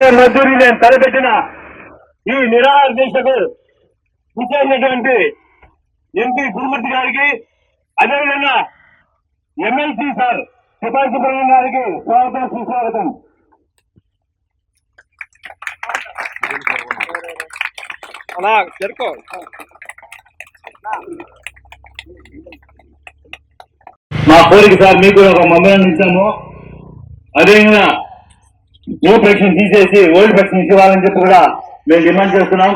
మద్దూరి నేను తలపెట్టిన ఈ నిరాహార దీక్షకు ఇచ్చేసినటువంటి ఎంపీ గురుమూర్తి గారికి అదేవిధంగా ఎమ్మెల్సీ సార్ సిపాయి సుబ్రహ్మణ్యం గారికి స్వాగతం సుస్వాగతం. అలా జరుకో. మా కోరిక సార్ మీకు ఒక మెమోరాండం ఇచ్చాము అదేవిధంగా న్యూ పెన్షన్ తీసేసి ఓల్డ్ పెన్షన్ ఇవ్వాలని చెప్పి కూడా మేము డిమాండ్ చేస్తున్నాం.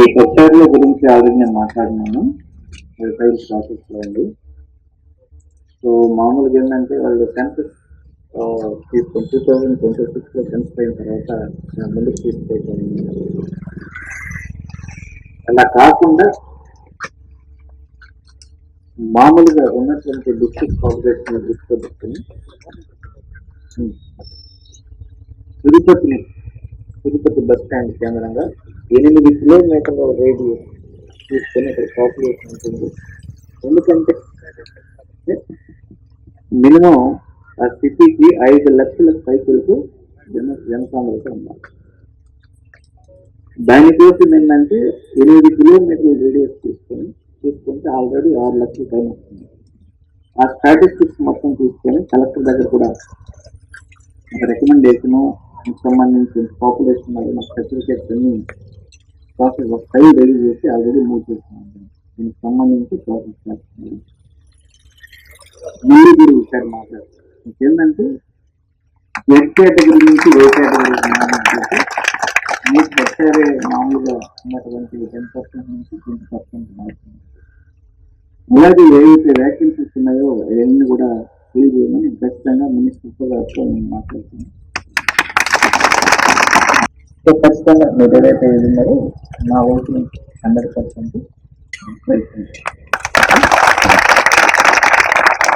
ఈ హెక్టార్ల గురించి ఆల్రెడీ నేను మాట్లాడినాను. రిఫైల్ ప్రాసెస్లో ఉంది. సో మామూలుగా ఏంటంటే వాళ్ళు సెన్సస్ తీసుకొని టూ థౌజండ్ ట్వంటీ సిక్స్లో అయిన తర్వాత ముందుకు తీసుకెళ్ళాను అలా కాకుండా మామూలుగా ఉన్నటువంటి డిస్ట్రిక్ట్ పాపులేషన్ దృష్టిలో పెట్టుకుని Hmm. తిరుపతిని తిరుపతి బస్ స్టాండ్ కేంద్రంగా ఎనిమిది కిలోమీటర్ల రేడియస్ తీసుకొని ఇక్కడ పాపులేషన్ ఉంటుంది. ఎందుకంటే మినిమం ఆ సిటీకి ఐదు లక్షల సైకిల్కు జన జనసాంద్రత ఉండాలి దానికోసం ఏంటంటే ఎనిమిది కిలోమీటర్ల రేడియస్ తీసుకొని తీసుకుంటే ఆల్రెడీ ఆరు లక్షల పైన వస్తుంది. ఆ స్టాటిస్టిక్స్ మొత్తం తీసుకొని కలెక్టర్ దగ్గర కూడా రికమెండేషన్ సంబంధించిన పాపులేషన్ అది మాకు సర్టిఫికేట్స్ అన్ని ప్రాసెస్ ఒక ఫైల్ రెడీ చేసి ఆల్రెడీ మూవ్ చేస్తున్నాను దీనికి సంబంధించి ప్రాసెస్ చేస్తున్నాను మళ్ళీ మీరు ఒకసారి మాట్లాడారు ఇంకేంటంటే ఎడ్ కేటగిరీ నుంచి ఏ కేటగిరీ చేసి మీకు వచ్చారే మామూలుగా ఉన్నటువంటి టెన్ పర్సెంట్ నుంచి ట్వంటీ పర్సెంట్ మారుతుంది అలాగే ఏవైతే వ్యాకెన్సీస్ ఉన్నాయో అవన్నీ కూడా తెలియజేయమని ఖచ్చితంగా మినిస్టర్తో గారితో నేను మాట్లాడుతున్నాను ఖచ్చితంగా మీరు ఏదైతే ఇది ఉన్నారో నా ఓటు హండ్రెడ్ పర్సెంట్